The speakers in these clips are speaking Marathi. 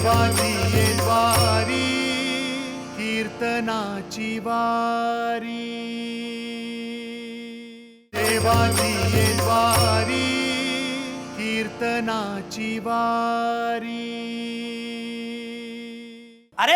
देवाची वारी कीर्तनाची वारी. देवाची वारी कीर्तनाची वारी. अरे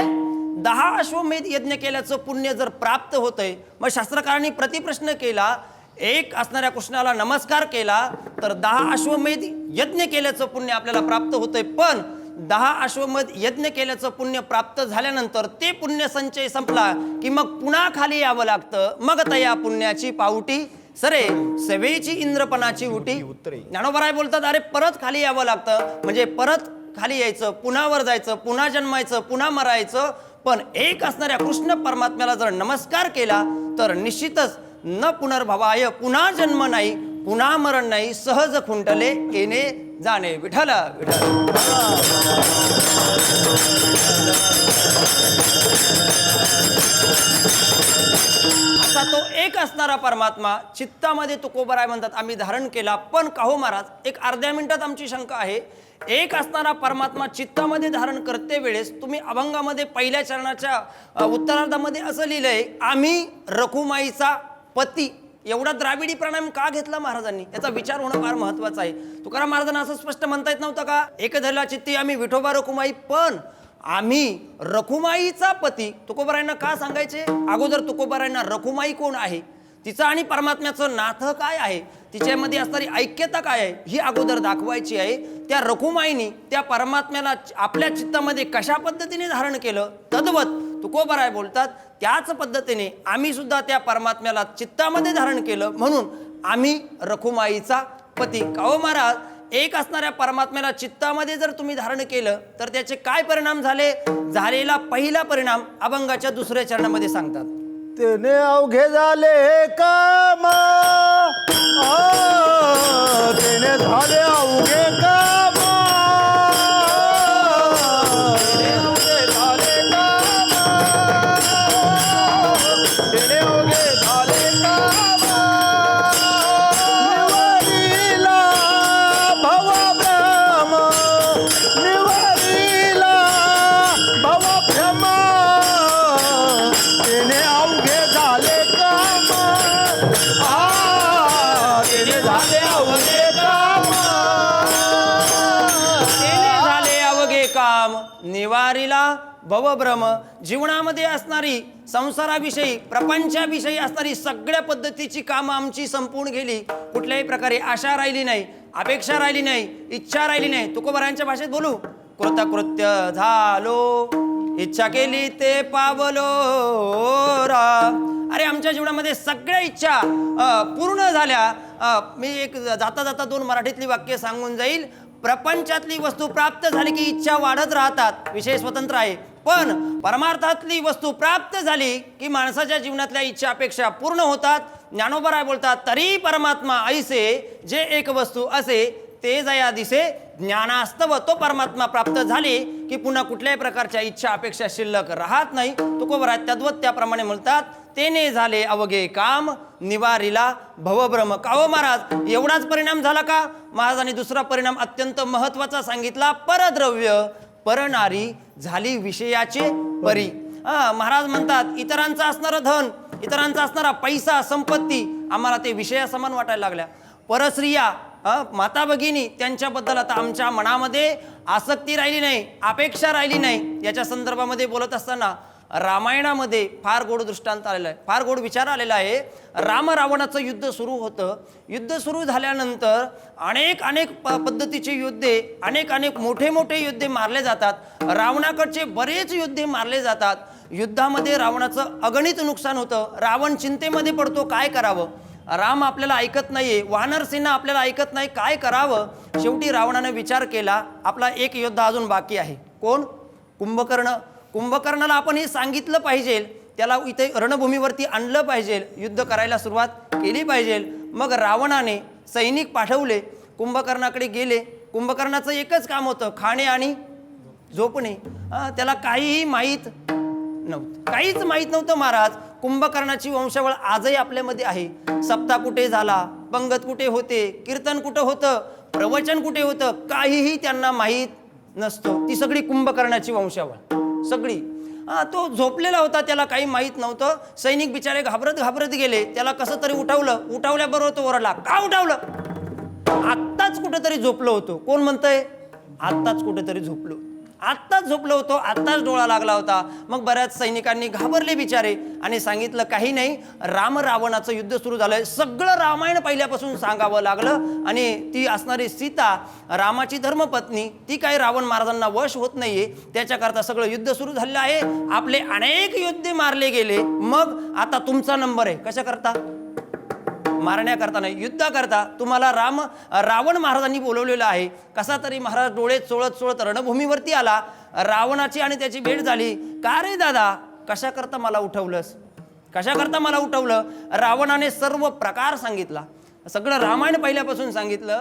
दहा अश्वमेध यज्ञ केल्याचं पुण्य जर प्राप्त होतंय मग शास्त्रकारांनी प्रतिप्रश्न केला एक असणाऱ्या कृष्णाला नमस्कार केला तर दहा अश्वमेध यज्ञ केल्याचं पुण्य आपल्याला प्राप्त होतंय. पण दहा अश्वमेध यज्ञ केल्याचं पुण्य प्राप्त झाल्यानंतर ते पुण्य संचय संपला की मग पुन्हा खाली यावं लागतं. मग तया पुण्याची पावटी सरे सेवेची इंद्रपणाची उटी. ज्ञानोबराय बोलतात अरे परत खाली यावं लागतं. म्हणजे परत खाली यायचं पुन्हा वर जायचं पुन्हा जन्मायचं पुन्हा मरायचं. पण एक असणाऱ्या कृष्ण परमात्म्याला जर नमस्कार केला तर निश्चितच न पुनर्भवाय पुन्हा जन्म नाही पुन्हा मरण नाही सहज खुंटले येणे जाणे विठल विठल असा तो एक असणारा परमात्मा चित्तामध्ये तुकोबराय म्हणतात आम्ही धारण केला. पण काहो महाराज एक अर्ध्या मिनिटात आमची शंका आहे. एक असणारा परमात्मा चित्तामध्ये धारण करते वेळेस तुम्ही अभंगामध्ये पहिल्या चरणाच्या उत्तरार्धामध्ये असं लिहिलंय आम्ही रखुमाईचा पती. एवढा द्राविडी प्राणायाम का घेतला महाराजांनी? याचा विचार होणं फार महत्वाचं आहे. तुकाराम महाराजांना असं स्पष्ट म्हणता येत नव्हतं का? एक धरला चित्ती आम्ही विठोबा रखुमाई पण आम्ही रखुमाईचा पती. तुकोबारायांना का सांगायचे? अगोदर तुकोबारायांना रखुमाई कोण आहे? तिचं आणि परमात्म्याचं नातं काय आहे? तिच्यामध्ये असणारी ऐक्यता काय आहे? ही अगोदर दाखवायची आहे. त्या रखुमाईनी त्या परमात्म्याला आपल्या चित्तामध्ये कशा पद्धतीने धारण केलं? तद्वत तुकोबराय बोलतात त्याच पद्धतीने आम्ही सुद्धा त्या परमात्म्याला चित्तामध्ये धारण केलं. म्हणून आम्ही रखुमाईचा पती. काहो महाराज? एक असणाऱ्या परमात्म्याला चित्तामध्ये जर तुम्ही धारण केलं तर त्याचे काय परिणाम झाले? झालेला पहिला परिणाम अभंगाच्या दुसऱ्या चरणामध्ये सांगतात. त्याने अवघे झाले काम. आ, झाले अवघे का वारीला भवभ्रम जीवनामध्ये असणारी संसाराविषयी प्रपंचाविषयी असणारी सगळ्या पद्धतीची कामं आमची संपूर्ण गेली. कुठल्याही प्रकारे आशा राहिली नाही अपेक्षा राहिली नाही इच्छा राहिली नाही. तुकोबरायांच्या भाषेत बोलू. कृतकृत्य झालो इच्छा केली ते पावलो रा. अरे आमच्या जीवनामध्ये सगळ्या इच्छा पूर्ण झाल्या. मी एक जाता जाता दोन मराठीतली वाक्य सांगून जाईल. प्रपंचातली वस्तू प्राप्त झाली की इच्छा वाढत राहतात. विषय स्वतंत्र आहे. पण परमार्थातली वस्तू प्राप्त झाली की माणसाच्या जीवनातल्या इच्छा अपेक्षा पूर्ण होतात. ज्ञानोबराय बोलतात तरी परमात्मा ऐसे जे एक वस्तू असे ते जया दिसे ज्ञानास्तव तो परमात्मा प्राप्त झाले की पुन्हा कुठल्याही प्रकारच्या इच्छा अपेक्षा शिल्लक राहत नाही. तुकोबराय तद्वत त्याप्रमाणे म्हणतात तेने झाले अवघे काम निवारीला भवभ्रम. काव हो महाराज? एवढाच परिणाम झाला का? महाराजांनी दुसरा परिणाम अत्यंत महत्त्वाचा सांगितला परद्रव्य परनारी झाली विषयाचे परी. महाराज म्हणतात इतरांचं असणारं धन इतरांचा असणारा पैसा संपत्ती आम्हाला ते विषयासमान वाटायला लागल्या. परस्त्रिया माता भगिनी त्यांच्याबद्दल आता आमच्या मनामध्ये आसक्ती राहिली नाही अपेक्षा राहिली नाही. याच्या संदर्भामध्ये बोलत असताना रामायणामध्ये फार गोड दृष्टांत आलेला आहे फार गोड विचार आलेला आहे. राम रावणाचं युद्ध सुरू होतं. युद्ध सुरू झाल्यानंतर अनेक अनेक प- पद्धतीचे युद्धे अनेक अनेक मोठे मोठे युद्धे मारले जातात. रावणाकडचे बरेच युद्धे मारले जातात. युद्धामध्ये रावणाचं अगणित नुकसान होतं. रावण चिंतेमध्ये पडतो काय करावं? राम आपल्याला ऐकत नाहीये वानर सेना आपल्याला ऐकत नाही काय करावं? शेवटी रावणाने विचार केला आपला एक योद्धा अजून बाकी आहे. कोण? कुंभकर्ण. कुंभकर्णाला आपण हे सांगितलं पाहिजे त्याला इथे रणभूमीवरती आणलं पाहिजे युद्ध करायला सुरुवात केली पाहिजे. मग रावणाने सैनिक पाठवले कुंभकर्णाकडे गेले. कुंभकर्णाचं एकच काम होतं खाणे आणि झोपणे. त्याला काहीही माहीत नव्हतं. काहीच माहीत नव्हतं महाराज. कुंभकर्णाची वंशावळ आजही आपल्यामध्ये आहे. सप्ताह कुठे झाला? पंगत कुठे होते? कीर्तन कुठं होतं? प्रवचन कुठे होतं? काहीही त्यांना माहीत नसतो. ती सगळी कुंभकर्णाची वंशावळ. सगळी. हा तो झोपलेला होता त्याला काही माहीत नव्हतं. सैनिक बिचारे घाबरत घाबरत गेले. त्याला कसं तरी उठवलं. उठवल्याबरोबर तो ओरडला का उठवलं? आत्ताच कुठेतरी झोपलो होतो. कोण म्हणतंय? आत्ताच कुठेतरी झोपलो. आत्ताच झोपलो होतो आत्ताच डोळा लागला होता. मग बऱ्याच सैनिकांनी घाबरले बिचारे आणि सांगितलं काही नाही राम रावणाचं युद्ध सुरू झालंय. सगळं रामायण पहिल्यापासून सांगावं लागलं आणि ती असणारी सीता रामाची धर्मपत्नी ती काही रावण महाराजांना वश होत नाहीये. त्याच्याकरता सगळं युद्ध सुरू झालेलं आहे. आपले अनेक युद्धे मारले गेले. मग आता तुमचा नंबर आहे. कशा करता मारण्याकरता नाही युद्धाकरता तुम्हाला राम रावण महाराजांनी बोलवलेलं आहे. कसा तरी महाराज डोळे चोळत चोळत रणभूमीवरती आला. रावणाची आणि त्याची भेट झाली. का रे दादा? कशा करता मला उठवलंस? कशा करता मला उठवलं? रावणाने सर्व प्रकार सांगितला. सगळं रामायण पहिल्यापासून सांगितलं.